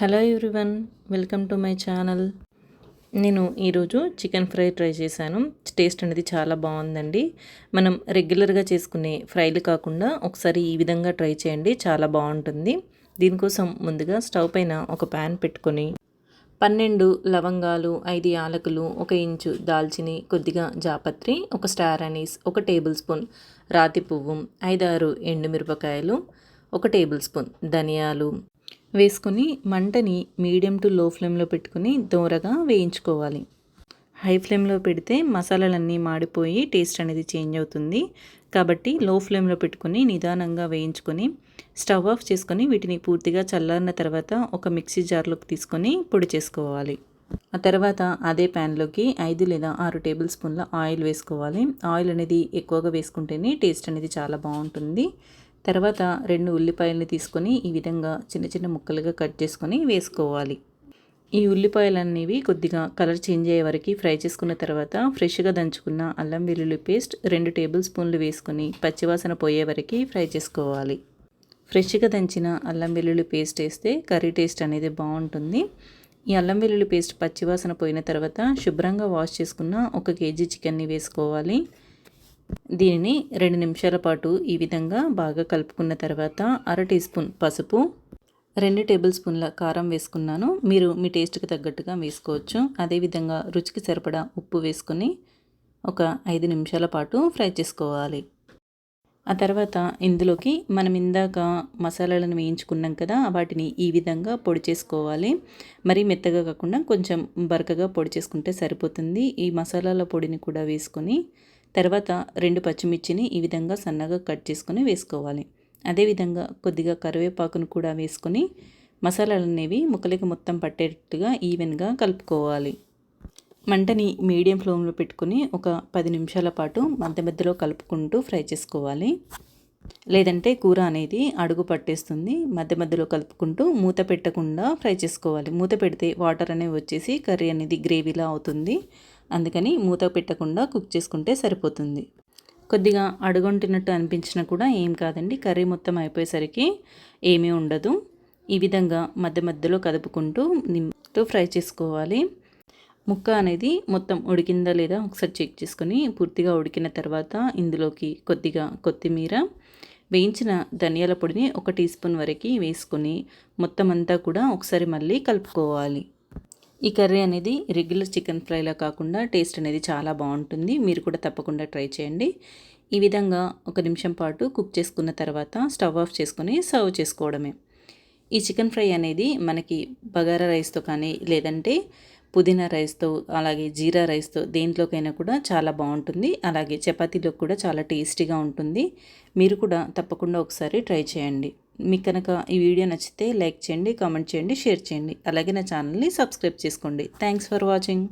Hello everyone welcome to my channel. నేను ఈరోజు chicken fry try చేశాను. టేస్ట్ అనేది చాలా బాగుందండి. మనం రెగ్యులర్గా చేసుకునే ఫ్రైలు కాకుండా ఒకసారి ఈ విధంగా ట్రై చేయండి చాలా బాగుంటుంది. దీనికోసం ముందుగా స్టవ్ పైన ఒక ప్యాన్ పెట్టుకొని పన్నెండు లవంగాలు ఐదు యాలకులు ఒక ఇంచు దాల్చిని కొద్దిగా జాపత్రి ఒక స్టార్ అనీస్ ఒక టేబుల్ స్పూన్ రాతి పువ్వు ఐదారు ఎండుమిరపకాయలు ఒక టేబుల్ స్పూన్ ధనియాలు వేసుకొని మంటని మీడియం టు లో ఫ్లేమ్లో పెట్టుకుని దూరగా వేయించుకోవాలి. హై ఫ్లేమ్లో పెడితే మసాలాలన్నీ మాడిపోయి టేస్ట్ అనేది చేంజ్ అవుతుంది. కాబట్టి లో ఫ్లేమ్లో పెట్టుకొని నిదానంగా వేయించుకొని స్టవ్ ఆఫ్ చేసుకొని వీటిని పూర్తిగా చల్లారిన తర్వాత ఒక మిక్సీ జార్లోకి తీసుకొని పొడి చేసుకోవాలి. ఆ తర్వాత అదే ప్యాన్లోకి ఐదు లేదా ఆరు టేబుల్ స్పూన్ల ఆయిల్ వేసుకోవాలి. ఆయిల్ అనేది ఎక్కువగా వేసుకుంటేనే టేస్ట్ అనేది చాలా బాగుంటుంది. తర్వాత రెండు ఉల్లిపాయలని తీసుకొని ఈ విధంగా చిన్న చిన్న ముక్కలుగా కట్ చేసుకొని వేసుకోవాలి. ఈ ఉల్లిపాయలు అనేవి కొద్దిగా కలర్ చేంజ్ అయ్యే వరకు ఫ్రై చేసుకున్న తర్వాత ఫ్రెష్గా దంచుకున్న అల్లం వెల్లుల్లి పేస్ట్ రెండు టేబుల్ స్పూన్లు వేసుకొని పచ్చివాసన పోయే వరకు ఫ్రై చేసుకోవాలి. ఫ్రెష్గా దంచిన అల్లం వెల్లుల్లి పేస్ట్ వేస్తే కర్రీ టేస్ట్ అనేది బాగుంటుంది. ఈ అల్లం వెల్లుల్లి పేస్ట్ పచ్చివాసన పోయిన తర్వాత శుభ్రంగా వాష్ చేసుకున్న ఒక కేజీ చికెన్ని వేసుకోవాలి. దీనిని రెండు నిమిషాల పాటు ఈ విధంగా బాగా కలుపుకున్న తర్వాత అర టీ స్పూన్ పసుపు రెండు టేబుల్ స్పూన్ల కారం వేసుకున్నాను. మీరు మీ టేస్ట్కి తగ్గట్టుగా వేసుకోవచ్చు. అదేవిధంగా రుచికి సరిపడా ఉప్పు వేసుకొని ఒక ఐదు నిమిషాల పాటు ఫ్రై చేసుకోవాలి. ఆ తర్వాత ఇందులోకి మనం ఇందాక మసాలాలను వేయించుకున్నాం కదా వాటిని ఈ విధంగా పొడి చేసుకోవాలి. మరీ మెత్తగా కాకుండా కొంచెం బరకగా పొడి చేసుకుంటే సరిపోతుంది. ఈ మసాలాల పొడిని కూడా వేసుకొని తర్వాత రెండు పచ్చిమిర్చిని ఈ విధంగా సన్నగా కట్ చేసుకొని వేసుకోవాలి. అదేవిధంగా కొద్దిగా కరివేపాకును కూడా వేసుకొని మసాలాలు అనేవి ముక్కలకి మొత్తం పట్టేటట్టుగా ఈవెన్గా కలుపుకోవాలి. మంటని మీడియం ఫ్లేమ్లో పెట్టుకుని ఒక పది నిమిషాల పాటు మధ్య మధ్యలో కలుపుకుంటూ ఫ్రై చేసుకోవాలి. లేదంటే కూర అనేది అడుగు పట్టేస్తుంది. మధ్య మధ్యలో కలుపుకుంటూ మూత పెట్టకుండా ఫ్రై చేసుకోవాలి. మూత పెడితే వాటర్ అనేవి వచ్చేసి కర్రీ అనేది గ్రేవీలా అవుతుంది. అందుకని మూత పెట్టకుండా కుక్ చేసుకుంటే సరిపోతుంది. కొద్దిగా అడుగుంటున్నట్టు అనిపించినా కూడా ఏం కాదండి. కర్రీ మొత్తం అయిపోయేసరికి ఏమీ ఉండదు. ఈ విధంగా మధ్య మధ్యలో కదుపుకుంటూ నిమ్మతో ఫ్రై చేసుకోవాలి. ముక్క అనేది మొత్తం ఉడికిందా లేదా ఒకసారి చెక్ చేసుకొని పూర్తిగా ఉడికిన తర్వాత ఇందులోకి కొద్దిగా కొత్తిమీర వేయించిన ధనియాల పొడిని ఒక టీ స్పూన్ వరకు వేసుకొని మొత్తం అంతా కూడా ఒకసారి మళ్ళీ కలుపుకోవాలి. ఈ కర్రీ అనేది రెగ్యులర్ చికెన్ ఫ్రైలా కాకుండా టేస్ట్ అనేది చాలా బాగుంటుంది. మీరు కూడా తప్పకుండా ట్రై చేయండి. ఈ విధంగా ఒక నిమిషం పాటు కుక్ చేసుకున్న తర్వాత స్టవ్ ఆఫ్ చేసుకొని సర్వ్ చేసుకోవడమే. ఈ చికెన్ ఫ్రై అనేది మనకి బగారా రైస్తో కానీ లేదంటే పుదీనా రైస్తో అలాగే జీరా రైస్తో దేంట్లోకైనా కూడా చాలా బాగుంటుంది అలాగే చపాతీలో కూడా చాలా టేస్టీగా ఉంటుంది. మీరు కూడా తప్పకుండా ఒకసారి ట్రై చేయండి. మీకు కనుక ఈ వీడియో నచ్చితే లైక్ చేయండి కామెంట్ చేయండి షేర్ చేయండి. అలాగే నా ఛానల్ని సబ్స్క్రైబ్ చేసుకోండి. Thanks for watching.